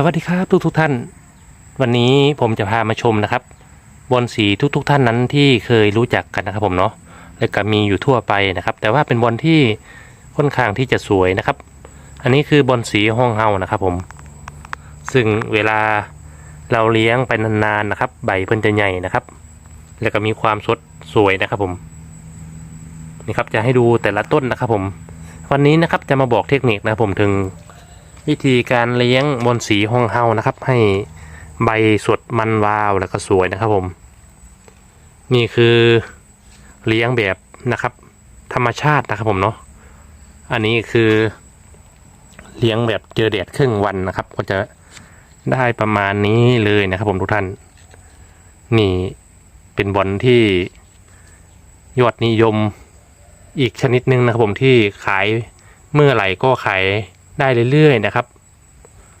สวัสดีครับทุกทุกๆท่าน วันนี้ผมจะพามาชมนะครับ บอลสีทุกๆท่านนั้นที่เคยรู้จักกันนะครับผมเนาะและก็มีอยู่ทั่วไปนะครับ แต่ว่าเป็นบอลที่ค่อนข้างที่จะสวยนะครับ อันนี้คือบอลสีห้องเฮานะครับผม ซึ่งเวลาเราเลี้ยงไปนานๆนะครับ ใบเพิ่นจะใหญ่นะครับ แล้วก็มีความสดสวยนะครับผมนี่ครับจะให้ดูแต่ละต้นนะครับผม วันนี้นะครับจะมาบอกเทคนิคนะครับผมถึง วิธีการเลี้ยงบนสีห้องเฮานะครับ ให้ใบสดมันวาวแล้วก็สวยนะครับผม นี่คือเลี้ยงแบบนะครับ ธรรมชาตินะครับผมเนาะอันนี้คือเลี้ยงแบบเจอแดดครึ่งวันนะครับ ก็จะได้ประมาณนี้เลยนะครับผมทุกท่าน นี่เป็นบอลที่ยอดนิยมอีกชนิดหนึ่งนะครับผมที่ขายเมื่อไหร่ก็ขาย ได้เรื่อยๆนะครับ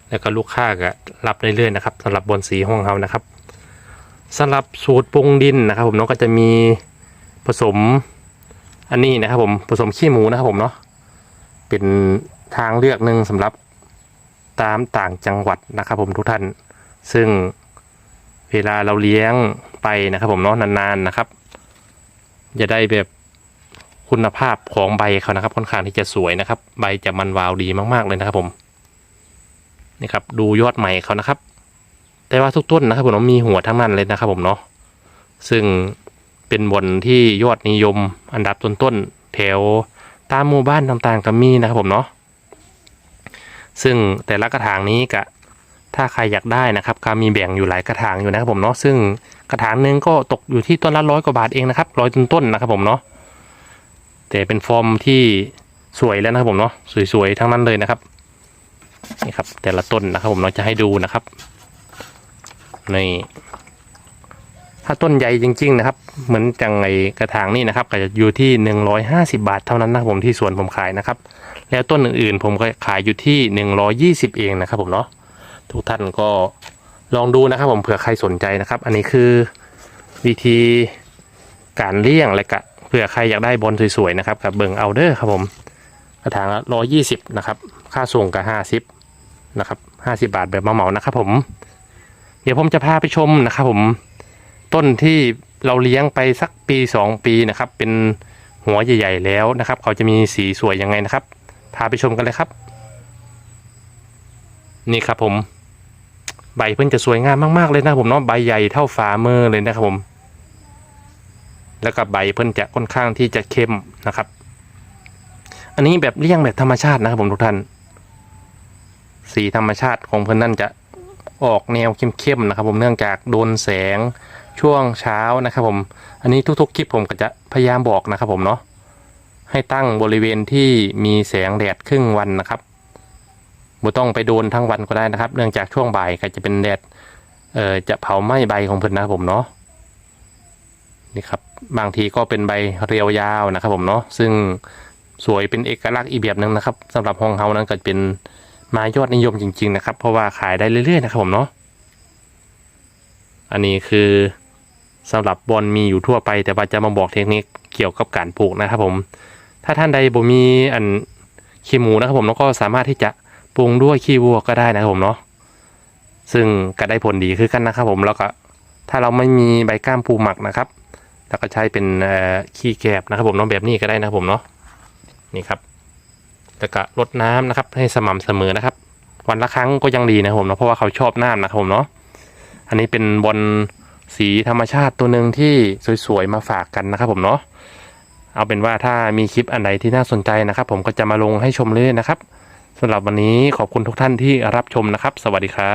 แล้วก็ลูกค้าก็รับเรื่อยๆนะครับสำหรับบนสีห้องเฮานะครับสำหรับสูตรปรุงดินนะครับ ผมเนาะก็จะมีผสมอันนี้นะครับผมผสมขี้หมูนะครับผมเนาะเป็นทางเลือกหนึ่งสำหรับตามต่างจังหวัดนะครับ ผมทุกท่าน ซึ่งเวลาเราเลี้ยงไปนะครับ ผมเนาะนานๆนะครับ จะได้แบบ คุณภาพของใบเขานะครับ ค่อนข้างที่จะสวยนะครับ ใบจะมันวาวดีมากๆเลยนะครับผมนี่ครับดูยอดใหม่เขานะครับ แต่ว่าทุกต้นนะครับผมมีหัวทั้งนั้นเลยนะครับผมเนาะซึ่งเป็นบนที่ยอดนิยมอันดับต้นๆแถวตามหมู่บ้านต่างๆก็มีนะครับผมเนาะซึ่งแต่ละกระถางนี้ก็ถ้าใครอยากได้นะครับก็มีแบ่งอยู่หลายกระถางอยู่นะครับผมเนาะซึ่งกระถางนึงก็ตกอยู่ที่ต้นละร้อยกว่าบาทเองนะครับร้อยต้นๆนะครับผมเนาะ แต่เป็นฟอร์มที่สวยแล้วนะครับผมเนาะสวยๆทั้งนั้นเลยนะครับนี่ครับ แต่ละต้นนะครับผมเราจะให้ดูนะครับนี่ถ้าต้นใหญ่จริง ๆ นะครับ เหมือนจังไงกระถางนี่นะครับ ก็จะอยู่ที่หนึ่งร้อยห้าสิบาทเท่านั้นนะครับผมที่สวนผมขายนะครับ แล้วต้นอื่นๆ ผมก็ขายอยู่ที่หนึ่งร้อยี่สิบเองนะครับผมเนาะทุกท่านก็ลองดูนะครับผมเผื่อใครสนใจนะครับ อันนี้คือวิธีการเลี้ยงและกะ เผื่อใครอยากได้บอลสวยๆนะครับกับเบิงเอาเดอร์ครับผมกระถางละร้อยี่สิบนะครับ ค่าส่งกับห้าสิบนะครับห้าสิบาทแบบเหมาๆนะครับผม เดี๋ยวผมจะพาไปชมนะครับผมต้นที่เราเลี้ยงไปสักปีสองปีนะครับ เป็นหัวใหญ่ ๆ แล้วนะครับ เขาจะมีสีสวยยังไงนะครับ พาไปชมกันเลยครับ นี่ครับผม ใบเพิ่นจะสวยงามมากๆเลยนะครับผมเนาะใบใหญ่เท่าฝ่ามือเลยนะครับผม แล้วก็ใบเพิ่นจะค่อนข้างที่จะเข้มนะครับ อันนี้แบบเลี้ยงแบบธรรมชาตินะครับผมทุกท่าน สีธรรมชาติของเพิ่นนั่นจะออกแนวเข้มๆนะครับ ผมเนื่องจากโดนแสงช่วงเช้านะครับ ผม อันนี้ทุกๆคลิปผมก็จะพยายามบอกนะครับผมเนาะให้ตั้งบริเวณที่มีแสงแดดครึ่งวันนะครับบ่ต้องไปโดนทั้งวันก็ได้นะครับ เนื่องจากช่วงบ่ายก็จะเป็นแดดเอ่อจะเผาไหม้ใบของเพิ่นนะครับผมเนาะ นี่ครับบางทีก็เป็นใบเรียวยาวนะครับผมเนาะซึ่งสวยเป็นเอกลักษณ์อีกแบบหนึ่งนะครับสำหรับห้องเฮานั้นก็เป็นไม้ยอดนิยมจริง ๆ นะครับ เพราะว่าขายได้เรื่อยๆนะครับผมเนาะอันนี้คือสำหรับบอลมีอยู่ทั่วไป แต่ว่าจะมาบอกเทคนิคเกี่ยวกับการปลูกนะครับผม ถ้าท่านใดบ่มีอันขี้หมูนะครับผมแล้วก็สามารถที่จะปรุงด้วยขี้วัวก็ได้นะครับผมเนาะซึ่งก็ได้ผลดีคือกันนะครับผมแล้วก็ถ้าเราไม่มีใบก้ามปูหมักนะครับ แล้วก็ใช้เป็นขี้แกบนะครับผมเนาะแบบนี้ก็ได้นะครับผมเนาะนี่ครับ แล้วก็ลดน้ำนะครับ ให้สม่ำเสมอนะครับ วันละครั้งก็ยังดีนะครับผมเนาะเพราะว่าเขาชอบน้ำนะครับผมเนาะอันนี้เป็นบอลสีธรรมชาติตัวหนึ่งที่สวยๆมาฝากกันนะครับผมเนาะเอาเป็นว่าถ้ามีคลิปอันใดที่น่าสนใจนะครับ ผมก็จะมาลงให้ชมเลยนะครับสำหรับวันนี้ขอบคุณทุกท่านที่รับชมนะครับ สวัสดีครับ